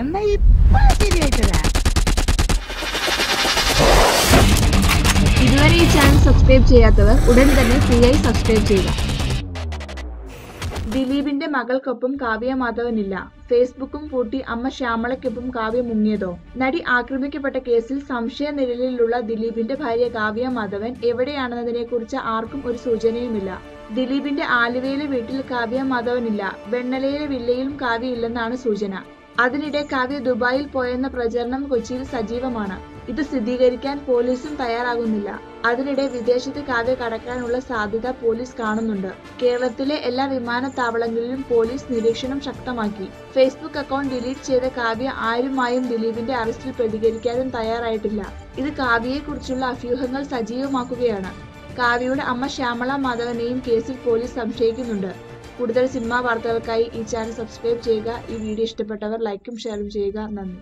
എന്നാ ഇപ്പൊ ശരിയായിട്ടതാ ഇതുവരെ ഈ ചാനൽ സബ്സ്ക്രൈബ് ചെയ്യാത്തവർ ഉടൻ തന്നെ ഫ്രീ ആയി സബ്സ്ക്രൈബ് ചെയ്യുക. ദിലീപിന്റെ മകൾക്കൊപ്പം കാവ്യ മാധവനില്ല. ഫേസ്ബുക്കും പൂട്ടി അമ്മ ശ്യാമളയ്ക്കൊപ്പം കാവ്യ മുങ്ങിയതോ? നടി ആക്രമിക്കപ്പെട്ട കേസിൽ സംശയ നിഴലിലുള്ള ദിലീപിന്റെ ഭാര്യ കാവ്യ മാധവൻ എവിടെയാണെന്നതിനെക്കുറിച്ച് ആർക്കും ഒരു സൂചനയുമില്ല. ദിലീപിന്റെ ആലുവയിലെ വീട്ടിൽ കാവ്യ മാധവനില്ല. വെണ്ണലയിലെ വില്ലയിലും കാവ്യ ഇല്ലെന്നാണ് സൂചന. അതിനിടെ കാവ്യ ദുബായിൽ പോയെന്ന പ്രചരണം കൊച്ചിയിൽ സജീവമാണ്. ഇത് സ്ഥിരീകരിക്കാൻ പോലീസും തയ്യാറാകുന്നില്ല. അതിനിടെ വിദേശത്ത് കാവ്യ കടക്കാനുള്ള സാധ്യത പോലീസ് കാണുന്നുണ്ട്. കേരളത്തിലെ എല്ലാ വിമാനത്താവളങ്ങളിലും പോലീസ് നിരീക്ഷണം ശക്തമാക്കി. ഫേസ്ബുക്ക് അക്കൗണ്ട് ഡിലീറ്റ് ചെയ്ത കാവ്യ ആരുമായും ദിലീപിന്റെ അറസ്റ്റിൽ പ്രതികരിക്കാനും തയ്യാറായിട്ടില്ല. ഇത് കാവ്യയെക്കുറിച്ചുള്ള അഭ്യൂഹങ്ങൾ സജീവമാക്കുകയാണ്. കാവ്യയുടെ അമ്മ ശ്യാമള മാധവനെയും കേസിൽ പോലീസ് സംശയിക്കുന്നുണ്ട്. കൂടുതൽ സിനിമാ വാർത്തകൾക്കായി ഈ ചാനൽ സബ്സ്ക്രൈബ് ചെയ്യുക. ഈ വീഡിയോ ഇഷ്ടപ്പെട്ടവർ ലൈക്കും ഷെയറും ചെയ്യുക. നന്ദി.